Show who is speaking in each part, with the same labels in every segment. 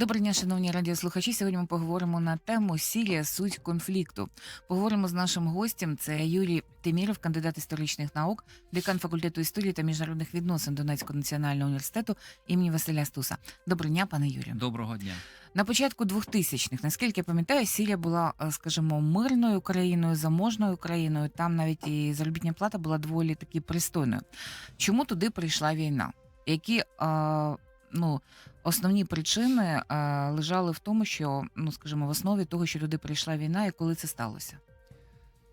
Speaker 1: Доброго дня, шановні радіослухачі. Сьогодні ми поговоримо на тему Сірія суть конфлікту. Поговоримо з нашим гостем. Це Юрій Теміров, кандидат історичних наук, декан факультету історії та міжнародних відносин Донецького національного університету імені Василя Стуса. Доброго дня, пане Юрію.
Speaker 2: Доброго дня.
Speaker 1: На початку 2000-х, наскільки я пам'ятаю, Сірія була, е, скажімо, мирною країною, заможною країною. Там навіть і заробітня плата була доволі таки пристойною. Чому туди прийшла війна? Які е, ну, основні причини е, лежали в тому, що ну, скажімо, в основі того, що туди прийшла війна, і коли це сталося?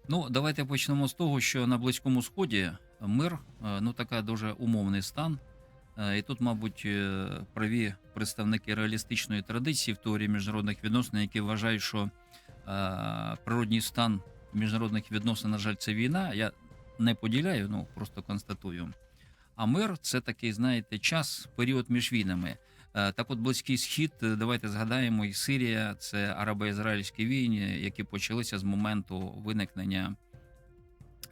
Speaker 2: Ну, давайте почнемо з того, що на Близькому Сході мир е, ну така дуже умовний стан. Е, І тут, мабуть, праві представники реалістичної традиції в теорії міжнародних відносин, які вважають, що природній стан міжнародних відносин, на жаль, це війна. Я не поділяю, ну просто констатую. А мир це такий, знаєте, час, період між війнами. Е, Так, от близький схід, е, давайте згадаємо, і Сирія це арабо-ізраїльські війни, які почалися з моменту виникнення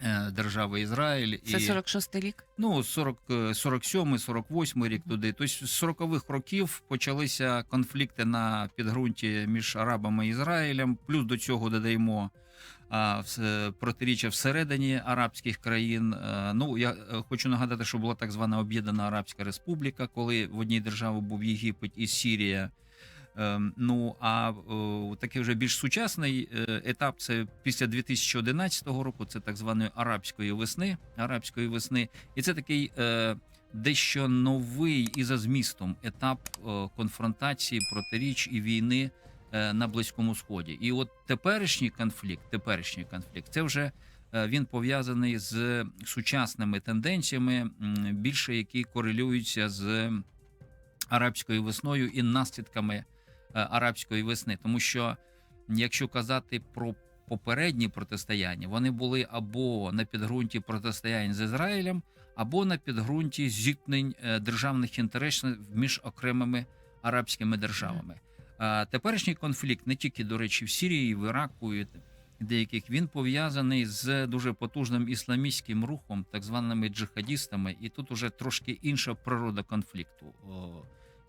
Speaker 2: е, держави Ізраїль.
Speaker 1: Це 46-й рік?
Speaker 2: Ну, 40, е, 47, 48 рік туди. Тобто з 40-х років почалися конфлікти на підґрунті між Арабами і Ізраїлем. Плюс до цього додаємо протиріччя всередині арабських країн. Ну я е, хочу нагадати, що була так звана Об'єднана Арабська Республіка, коли в одній державі був Єгипет і Сірія. Ем, Ну а е, такий вже більш сучасний е, етап це після 2011 року. Це так званої арабської весни. Арабської весни, і це такий дещо новий і за змістом етап конфронтації, протиріч і війни на близькому сході. І от теперішній конфлікт, теперішній конфлікт, це вже е, він пов'язаний з сучасними тенденціями, більше які корелюються з арабською весною і наслідками е, арабської весни, тому що якщо казати про попередні протистояння, вони були або на підґрунті протистоянь з Ізраїлем, або на підґрунті зіткнень е, державних інтересів між окремими арабськими державами. Теперішній конфлікт не тільки до речі в Сірії, в Іраку і деяких він пов'язаний з дуже потужним ісламістським рухом, так званими джихадістами, і тут уже трошки інша природа конфлікту,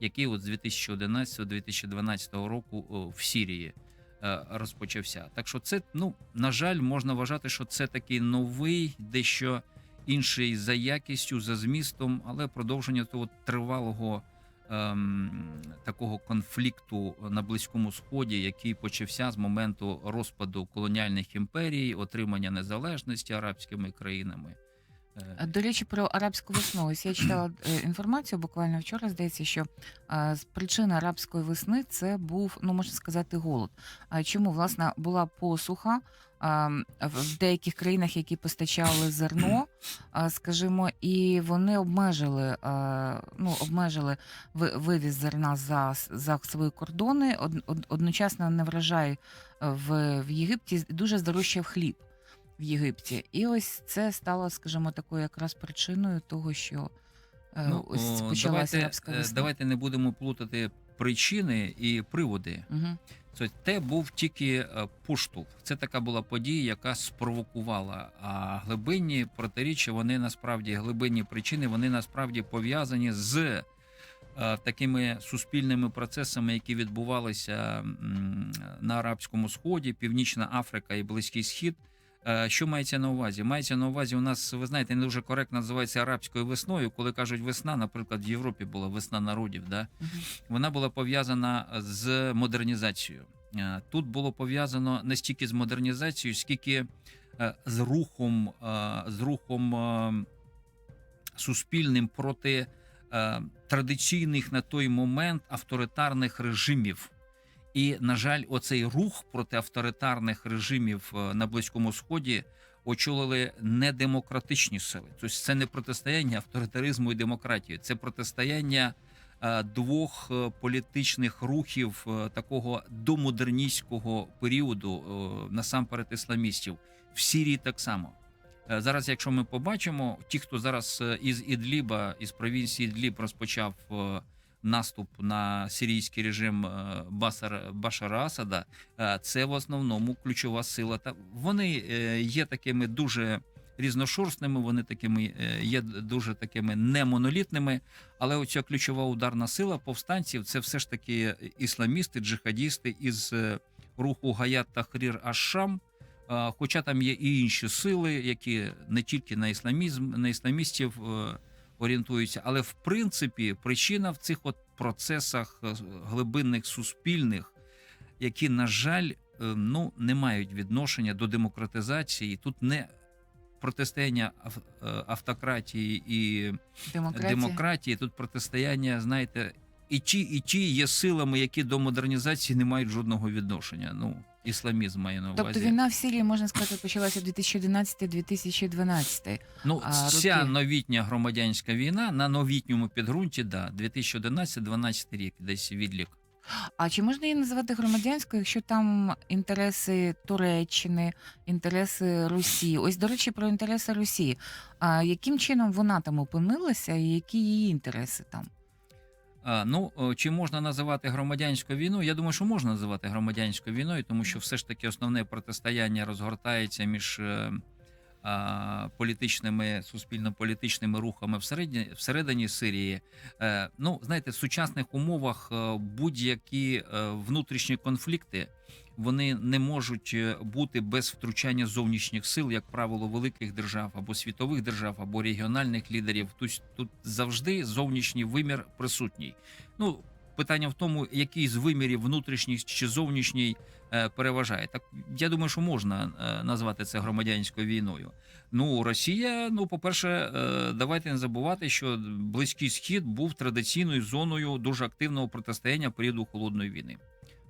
Speaker 2: який от з 2011-2012 року в Сірії е, розпочався. Так що це, ну на жаль, можна вважати, що це такий новий, дещо інший за якістю, за змістом, але продовження того тривалого. Ем, Такого конфлікту на близькому сході, який почався з моменту розпаду колоніальних імперій, отримання незалежності арабськими країнами. Е,
Speaker 1: До речі, про арабську весну. Ось я читала е, інформацію буквально вчора. Здається, що з причини арабської весни це був, ну можна сказати, голод. Чому власне була посуха? В деяких країнах, які постачали зерно, скажімо, і вони обмежили, ну обмежили вивіз зерна за, за свої кордони. Од- од- Одночасно не врожай е, в, в Єгипті дуже здорожчав хліб в Єгипті. І ось це стало, скажімо, такою якраз причиною того, що е, ось
Speaker 2: о,
Speaker 1: почалася
Speaker 2: давайте,
Speaker 1: арабська
Speaker 2: е,
Speaker 1: весна.
Speaker 2: давайте не будемо плутати причини і приводи.
Speaker 1: Угу.
Speaker 2: Це те був тільки е, поштовх. Це така була подія, яка спровокувала. А глибинні протиріччя, вони насправді глибинні причини, вони насправді пов'язані з е, такими суспільними процесами, які відбувалися на арабському сході, Північна Африка і Близький Схід. Е, Що мається на увазі? Мається на увазі, у нас ви знаєте, не дуже коректно називається арабською весною. Коли кажуть весна, наприклад, в Європі була весна народів. Да? вона була пов'язана з модернізацією. Е, Тут було пов'язано не стільки з модернізацією, скільки е, з рухом, з рухом суспільним проти традиційних на той момент авторитарних режимів. І, на жаль, оцей рух проти авторитарних режимів е, на Близькому Сході очолили недемократичні сили. Тобто це не протистояння авторитаризму і демократії, це протистояння е, двох е, політичних рухів такого домодерністського періоду, насамперед ісламістів. В Сірії так само. Зараз, якщо ми побачимо, ті, хто зараз із Ідліба, із провінції Ідліб розпочав наступ на сирійський режим е, Басар, Башара Асада, е, це в основному ключова сила. Та вони е, є такими дуже різношорстними, вони такими е, є дуже такими немонолітними. Але оця ключова ударна сила повстанців це все ж таки ісламісти, джихадісти із е, руху Гаят Тахрір Аш-Шам. Хоча там є і інші сили, які не тільки на ісламізм, на ісламістів орієнтуються, але в принципі причина в цих от процесах е, глибинних суспільних, які, на жаль, е, ну не мають відношення до демократизації. Тут не протистояння е, автократії і
Speaker 1: Демократія.
Speaker 2: демократії, тут протистояння, знаєте, і ті, і ті є силами, які до модернізації не мають жодного відношення. Ну, ісламізм має на увазі.
Speaker 1: Тобто війна в Сирії, можна сказати, почалася 2011-2012.
Speaker 2: Ну,
Speaker 1: А,
Speaker 2: ця
Speaker 1: роки?
Speaker 2: новітня громадянська війна на новітньому підґрунті, да, 2011-12 рік, десь відлік.
Speaker 1: А чи можна її називати громадянською, якщо там інтереси Туреччини, інтереси Росії? Ось, до речі, про інтереси Росії. А яким чином вона там опинилася, і які її інтереси там?
Speaker 2: Ну, чи можна називати громадянською війною? Я думаю, що можна називати громадянською війною, тому що все ж таки основне протистояння розгортається між е, політичними суспільно-політичними рухами всередині, всередині Сирії. Е, ну, знаєте, в сучасних умовах е, будь-які е, внутрішні конфлікти. Вони не можуть е, бути без втручання зовнішніх сил, як правило, великих держав або світових держав, або регіональних лідерів. Тут, тут завжди зовнішній вимір присутній. Ну питання в тому, який з вимірів внутрішній чи зовнішній е, переважає. Так я думаю, що можна е, назвати це громадянською війною. Ну, Росія, ну, по-перше, е, давайте не забувати, що Близький Схід був традиційною зоною дуже активного протистояння періоду холодної війни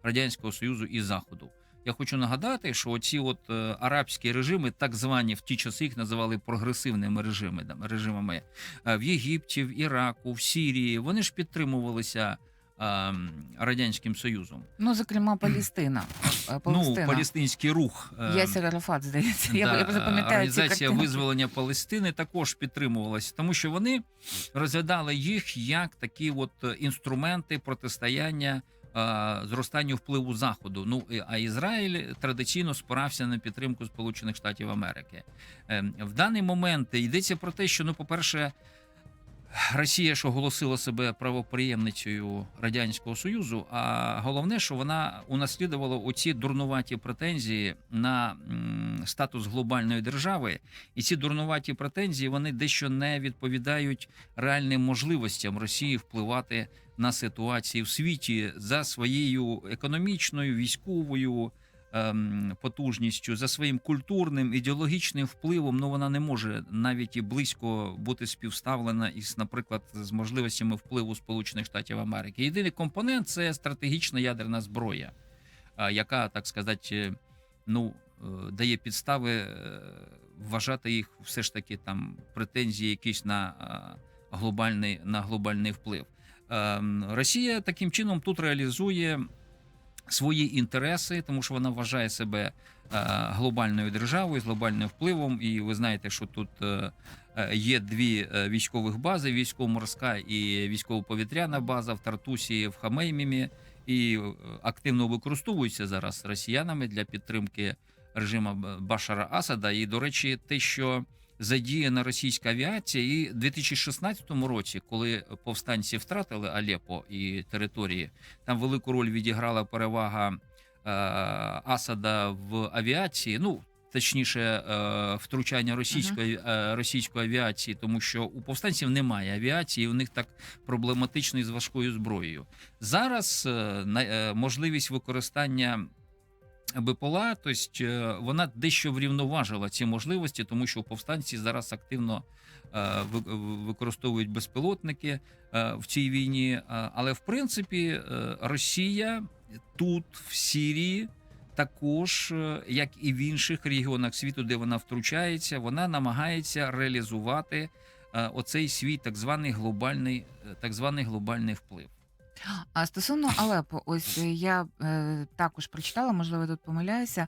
Speaker 2: Радянського Союзу і Заходу. Я хочу нагадати, що оці от е, арабські режими, так звані в ті часи їх називали прогресивними режими, там, режимами е, в Єгипті, в Іраку, в Сирії, вони ж підтримувалися е, радянським Союзом.
Speaker 1: Ну, зокрема, Палістина. Палестина.
Speaker 2: Ну, палестинський рух.
Speaker 1: Ясер Арафат, здається.
Speaker 2: Да,
Speaker 1: я запам'ятаю
Speaker 2: організація визволення Палестини також підтримувалася, тому що вони розглядали їх як такі от інструменти протистояння зростанню впливу заходу. Ну а Ізраїль традиційно спирався на підтримку Сполучених Штатів Америки. Е, В даний момент йдеться про те, що ну, по-перше. Росія ж оголосила себе правоприємницею радянського союзу. А головне, що вона унаслідувала оці дурнуваті претензії на статус глобальної держави, і ці дурнуваті претензії вони дещо не відповідають реальним можливостям Росії впливати на ситуації в світі за своєю економічною, військовою потужністю, за своїм культурним ідеологічним впливом, ну вона не може навіть і близько бути співставлена із, наприклад, з можливостями впливу Сполучених Штатів Америки. Єдиний компонент це стратегічна ядерна зброя, яка, так сказати, ну е, дає підстави е, вважати їх все ж таки там претензії якісь на глобальний на глобальний вплив. Ем, Росія таким чином тут реалізує свої інтереси, тому що вона вважає себе е, глобальною державою з глобальним впливом. І ви знаєте, що тут е, е, є дві військових бази: військово-морська і військово-повітряна база в Тартусі, в Хамеймімі, і активно використовуються зараз росіянами для підтримки режиму Башара Асада. І, до речі, те, що задіяна російська авіація, і в 2016 році, коли повстанці втратили Алепо і території, там велику роль відіграла перевага е, Асада в авіації. Ну точніше, е, втручання російської е, російської авіації, тому що у повстанців немає авіації, і у них так проблематично із важкою зброєю. Зараз можливість використання. БПЛА, тобто е, вона дещо врівноважила ці можливості, тому що повстанці зараз активно е, використовують безпілотники е, в цій війні. Але в принципі Росія тут, в Сирії, також, як і в інших регіонах світу, де вона втручається, вона намагається реалізувати оцей свій так званий глобальний, так званий глобальний вплив.
Speaker 1: А стосовно Алепо, ось е, я е, також прочитала, можливо, тут помиляюся,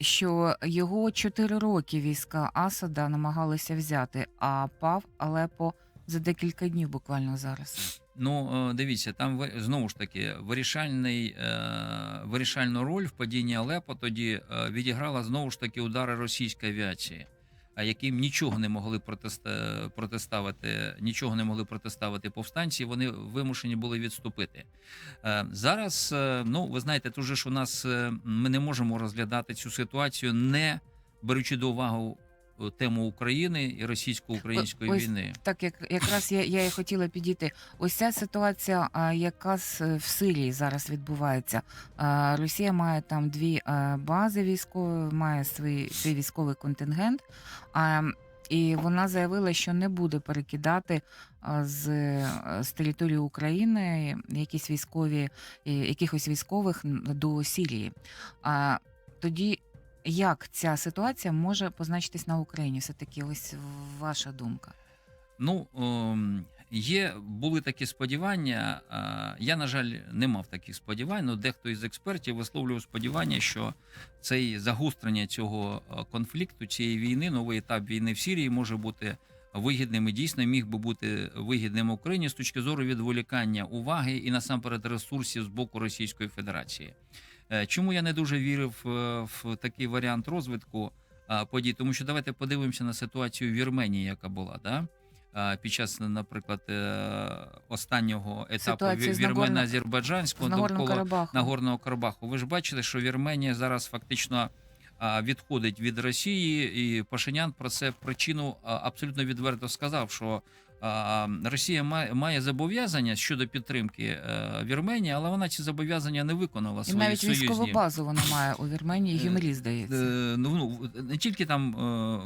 Speaker 1: що його чотири роки війська Асада намагалися взяти, а пав Алепо за декілька днів буквально зараз.
Speaker 2: Ну, е, дивіться, там знову ж таки вирішальний, е, вирішальну роль в падінні Алепо тоді е, відіграла знову ж таки удари російської авіації. Яким нічого не могли протиставити, нічого не могли протиставити повстанці, вони вимушені були відступити. Е, Зараз, е, ну ви знаєте, тут ж у нас е, ми не можемо розглядати цю ситуацію, не беручи до уваги тему України і російсько-української
Speaker 1: Ось
Speaker 2: війни.
Speaker 1: Так, як якраз я, я і хотіла підійти. Ось ця ситуація, а, яка е, в Сирії зараз відбувається. Росія має там дві бази військові, має свій, свій військовий контингент. І вона заявила, що не буде перекидати з, е, з території України якісь військові, е, якихось військових до Сирії. А тоді як ця ситуація може позначитись на Україні? Все таки, ось ваша думка.
Speaker 2: Ну ем, є були такі сподівання. Я на жаль не мав таких сподівань. але дехто із експертів висловлював сподівання, що цей загострення цього е, конфлікту, цієї війни, новий етап війни в Сирії може бути вигідним і дійсно міг би бути вигідним Україні з точки зору відволікання уваги і насамперед ресурсів з боку Російської Федерації. Е, Чому я не дуже вірив е, в такий варіант розвитку подій? Тому що давайте подивимося на ситуацію в Вірменії, яка була да? Під час, наприклад, е, останнього етапу вірмено-азербайджанського довкола
Speaker 1: Карабахом.
Speaker 2: Нагорного Карабаху. Ви ж бачили, що Вірменія зараз фактично відходить від Росії, і Пашинян про це причину абсолютно відверто сказав, що Росія має, зобов'язання щодо підтримки е, Вірменії, але вона ці зобов'язання не виконала
Speaker 1: І навіть
Speaker 2: союзні.
Speaker 1: військову базу вона має у Вірменії,
Speaker 2: Е,
Speaker 1: здається.
Speaker 2: Е, Ну, ну не тільки там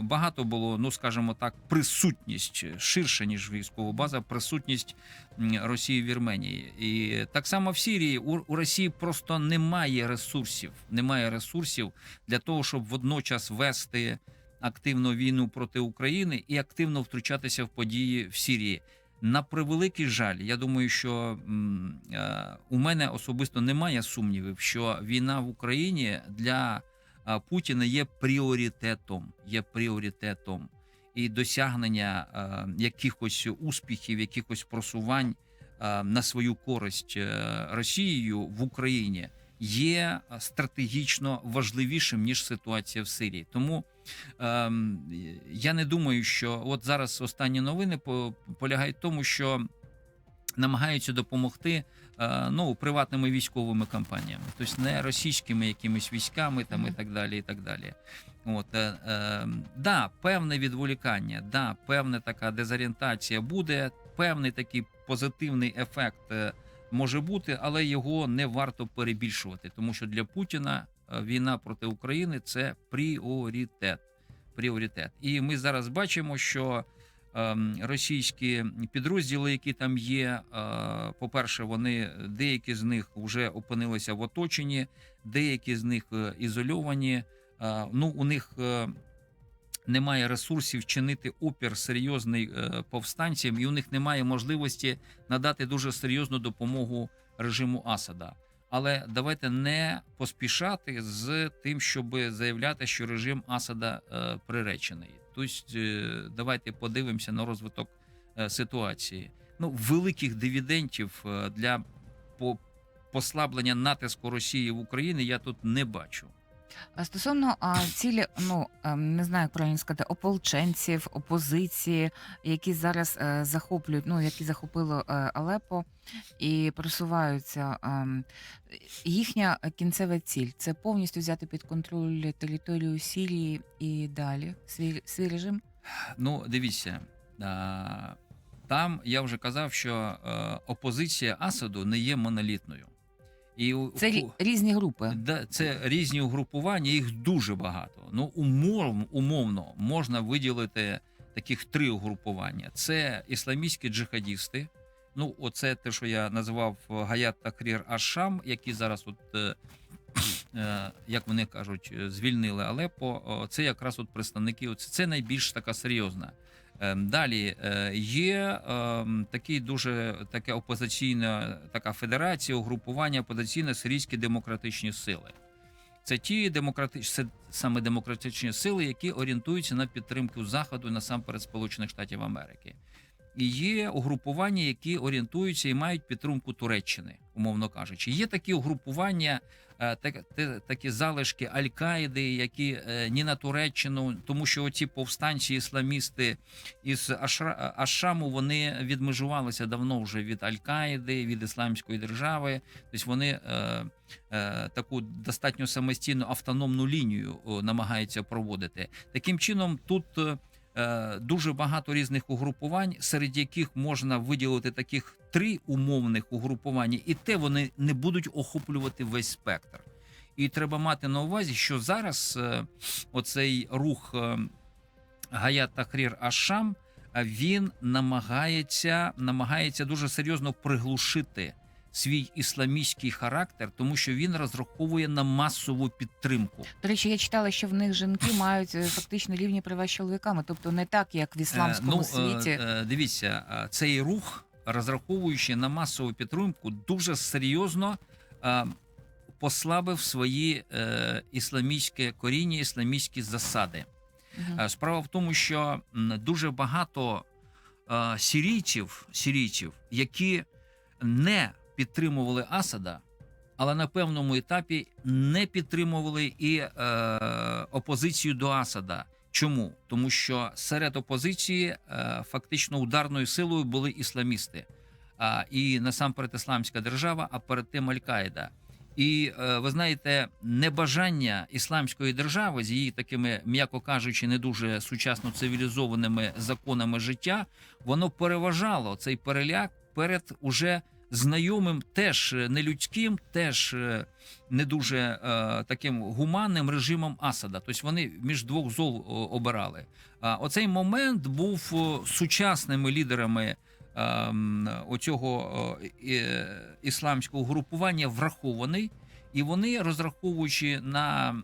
Speaker 2: багато було, ну скажімо так, присутність ширше ніж військова база, присутність Росії в Вірменії. І так само в Сирії у, у Росії просто немає ресурсів. Немає ресурсів для того, щоб водночас вести активну війну проти України і активно втручатися в події в Сирії. На превеликий жаль, я думаю, що е, у мене особисто немає сумнівів, що війна в Україні для Путіна є пріоритетом. Є пріоритетом. І досягнення якихось успіхів, якихось просувань на свою користь е, Росією в Україні є стратегічно важливішим ніж ситуація в Сирії. Тому я не думаю, що от зараз останні новини по- полягають в тому, що намагаються допомогти е, ну, приватними військовими компаніями, тобто не російськими якимись військами там і так далі. І так далі. От, е, е, да, певне відволікання, да, певна така дезорієнтація буде, певний такий позитивний ефект е, може бути, але його не варто перебільшувати, тому що для Путіна війна проти України це пріоритет. Пріоритет. І ми зараз бачимо, що ем, російські підрозділи, які там є, е, по-перше, вони деякі з них вже опинилися в оточенні, деякі з них е, ізольовані. Е, Ну, у них е, немає ресурсів чинити опір серйозний е, повстанцям, і у них немає можливості надати дуже серйозну допомогу режиму Асада. Але давайте не поспішати з тим, щоб заявляти, що режим Асада е, приречений. Тобто, е, давайте подивимося на розвиток е, ситуації. Ну, великих дивідендів е, для послаблення натиску Росії в Україні я тут не бачу.
Speaker 1: А стосовно а, цілі, ну ем, не знаю, як правильно сказати, ополченців, опозиції, які зараз е, захоплюють, ну які захопило е, Алепо і просуваються. ем, їхня кінцева ціль це повністю взяти під контроль територію Сирії і далі свій, свій режим.
Speaker 2: Ну, дивіться, а, там я вже казав, що е, опозиція Асаду не є монолітною. І у-
Speaker 1: Це рі- різні групи.
Speaker 2: Да, це різні угрупування, їх дуже багато. Ну, умов, умовно можна виділити таких три угрупування: це ісламістські джихадісти. Ну, оце те, що я називав Гаят Такрір Ашам, які зараз, от, е, е, як вони кажуть, е, звільнили Алеппо. О, Це якраз от представники. Це, це найбільш така серйозна. Ем, Далі е, є ем, такий дуже таке опозиційна така федерація, угрупування опозиційне сирійські демократичні сили. Це ті демократичні саме демократичні сили, які орієнтуються на підтримку заходу насамперед Сполучених Штатів Америки. і є угрупування, які орієнтуються і мають підтримку Туреччини, умовно кажучи. Є такі угрупування, такі залишки Аль-Каїди, які е, ні на Туреччину, тому що оці повстанці ісламісти із Ашаму вони відмежувалися давно вже від Аль-Каїди, від Ісламської держави. Тобто вони е, е, таку достатньо самостійну автономну лінію намагаються проводити. Таким чином, тут е, е, дуже багато різних угрупувань, серед яких можна виділити таких три умовних угрупування, і те вони не будуть охоплювати весь спектр. І треба мати на увазі, що зараз е, оцей рух е, Гаят Тахрір Ашам е, він намагається, намагається дуже серйозно приглушити свій ісламістський характер, тому що він розраховує на масову підтримку.
Speaker 1: До речі, я читала, що в них жінки мають е, фактично рівні права з чоловіками, тобто не так, як в ісламському
Speaker 2: Е, ну,
Speaker 1: світі.
Speaker 2: е, е, дивіться, цей рух, розраховуючи на масову підтримку, дуже серйозно е, послабив свої е, коріння, ісламістські засади. Е, Справа в тому, що дуже багато е, сірійців, сірійців, які не підтримували Асада, але на певному етапі не підтримували і е, опозицію до Асада. Чому? Тому що серед опозиції е, фактично ударною силою були ісламісти, а, і насамперед ісламська держава, а перед тим Аль-Каїда. І е, ви знаєте, небажання ісламської держави з її такими, м'яко кажучи, не дуже сучасно цивілізованими законами життя, воно переважало цей переляк перед уже знайомим, теж е, нелюдським, теж е, не дуже е, таким гуманним режимом Асада. Тобто вони між двох зол обирали. А оцей момент був сучасними лідерами ем, оцього ісламського групування врахований. І вони, розраховуючи на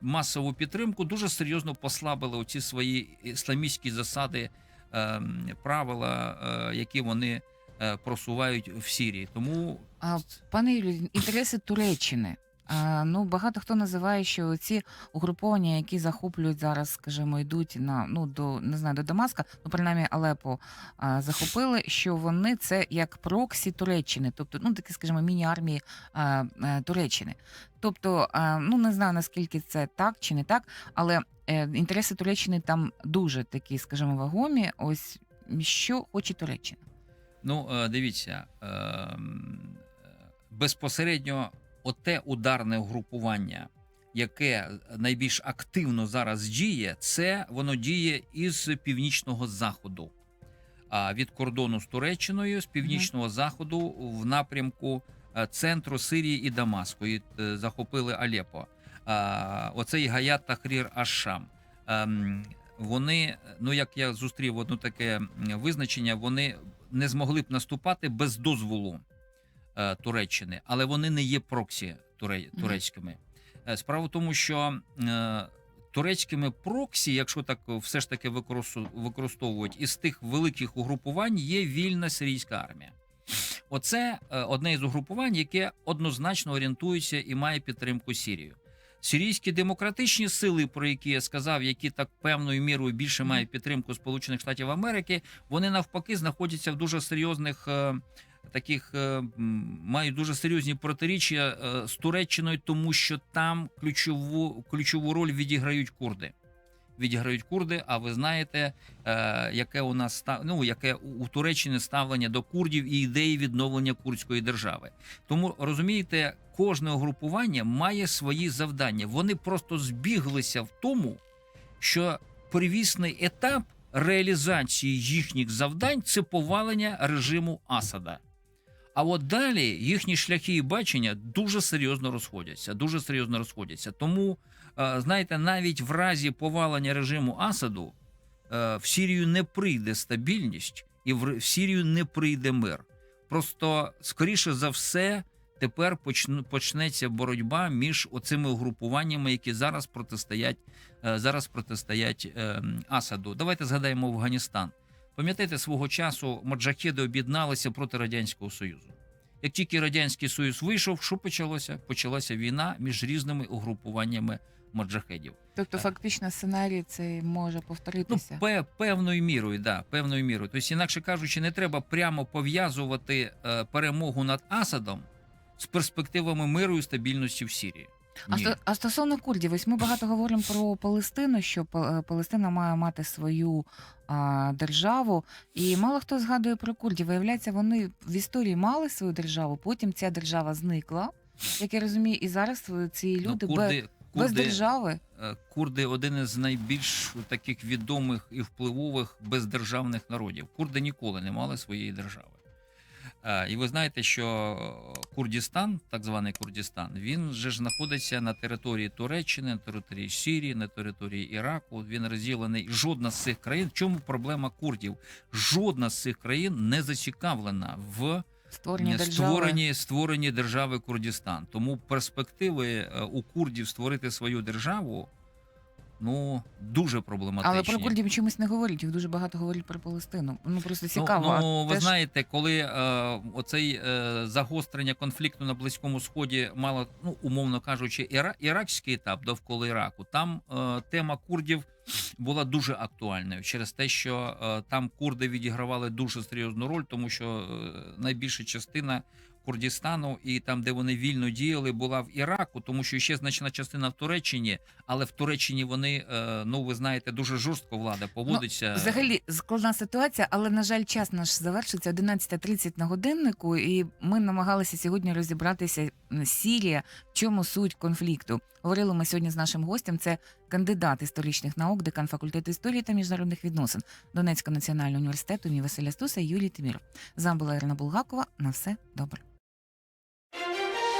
Speaker 2: масову підтримку, дуже серйозно послабили оці свої ісламістські засади, ем, правила, які вони е, просувають в Сірії. Тому
Speaker 1: А, пане Юрію, інтереси Туреччини. А, ну, багато хто називає, що ці угруповання, які захоплюють зараз, скажімо, йдуть на ну до не знаю до Дамаска, ну принаймні Алепо а, захопили, що вони це як проксі Туреччини, тобто ну такі, скажімо, міні-армії а, е, Туреччини. Тобто, а, ну не знаю наскільки це так чи не так, але е, інтереси Туреччини там дуже такі, скажімо, вагомі. Ось що хоче Туреччина.
Speaker 2: Ну, е, дивіться, е, м, е, безпосередньо оте ударне угрупування, яке найбільш активно зараз діє, це воно діє із північного заходу. А від кордону з Туреччиною, з північного заходу в напрямку е, центру Сирії і Дамаску. І е, захопили Алепо. Оцей Гаят Тахрір Ашам. Ем, Вони, ну як я зустрів одне таке визначення, вони не змогли б наступати без дозволу е, Туреччини, але вони не є проксі туре, турецькими. Е, Справа в тому, що е, турецькими проксі, якщо так все ж таки використовують, із тих великих угрупувань є вільна сирійська армія. Оце е, одне із угрупувань, яке однозначно орієнтується і має підтримку Сірію. Сирійські демократичні сили, про які я сказав, які так певною мірою більше мають підтримку Сполучених Штатів Америки, вони навпаки знаходяться в дуже серйозних е, таких, е, мають дуже серйозні протиріччя е, з Туреччиною, тому що там ключову ключову роль відіграють курди. Відіграють курди. А ви знаєте, е, яке у нас ну, яке у Туреччини ставлення до курдів і ідеї відновлення курдської держави. Тому розумієте, кожне угрупування має свої завдання. Вони просто збіглися в тому, що первісний етап реалізації їхніх завдань це повалення режиму Асада. А от далі їхні шляхи і бачення дуже серйозно розходяться. Дуже серйозно розходяться. Тому, знаєте, навіть в разі повалення режиму Асаду е, в Сірію не прийде стабільність і в Сірію не прийде мир. Просто скоріше за все. Тепер почнеться боротьба між оцими угрупуваннями, які зараз протистоять, е, зараз протистоять е, Асаду. Давайте згадаємо Афганістан. Пам'ятаєте, свого часу маджахеди об'єдналися проти радянського союзу. Як тільки радянський союз вийшов, що почалося? Почалася війна між різними угрупуваннями моджахедів.
Speaker 1: Тобто, фактично, сценарій цей може
Speaker 2: Ну,
Speaker 1: повторитися.
Speaker 2: пе, певною мірою, да, певною мірою. Тобто, інакше кажучи, не треба прямо пов'язувати е, перемогу над Асадом з перспективами миру і стабільності в Сирії.
Speaker 1: А,
Speaker 2: Ні.
Speaker 1: сто- а стосовно курдів, ось ми багато говоримо про Палестину, що е, Палестина має мати свою а, державу, і мало хто згадує про курдів. Виявляється, вони в історії мали свою державу, потім ця держава зникла, як я розумію, і зараз е, ці
Speaker 2: Ну, курди,
Speaker 1: без, без
Speaker 2: курди,
Speaker 1: держави.
Speaker 2: е, курди один із найбільш таких відомих і впливових бездержавних народів. Курди ніколи не мали своєї держави. Е, І ви знаєте, що Курдістан, так званий Курдістан, він же ж знаходиться на території Туреччини, на території Сирії, на території Іраку. Він розділений. Жодна з цих країн. В чому проблема курдів? Жодна з цих країн не зацікавлена в
Speaker 1: Створення держави.
Speaker 2: створені, створені держави Курдістан. Тому перспективи е, у курдів створити свою державу ну дуже проблематичні.
Speaker 1: Але про курдів чомусь не говорять. Їх дуже багато говорять про Палестину. Ну просто цікаво.
Speaker 2: Ну, ну ви
Speaker 1: теж-
Speaker 2: знаєте, коли е, оцей е, загострення конфлікту на Близькому Сході мало, ну умовно кажучи, іра, іракський етап довкола Іраку, там е, тема курдів була дуже актуальною через те, що е, там курди відігравали дуже серйозну роль, тому що е, найбільша частина. Курдістану і там, де вони вільно діяли, була в Іраку, тому що ще значна частина в Туреччині, але в Туреччині вони, е, ну ви знаєте, дуже жорстко влада поводиться.
Speaker 1: Ну, Взагалі складна ситуація, але на жаль, час наш завершиться 11.30 на годиннику, і ми намагалися сьогодні розібратися Сірія, в чому суть конфлікту. Говорили ми сьогодні з нашим гостем. Це кандидат історичних наук, декан факультету історії та міжнародних відносин Донецького національного університету імені Василя Стуса Юлій Тиміров. З вами була Ірина Булгакова. На все добре.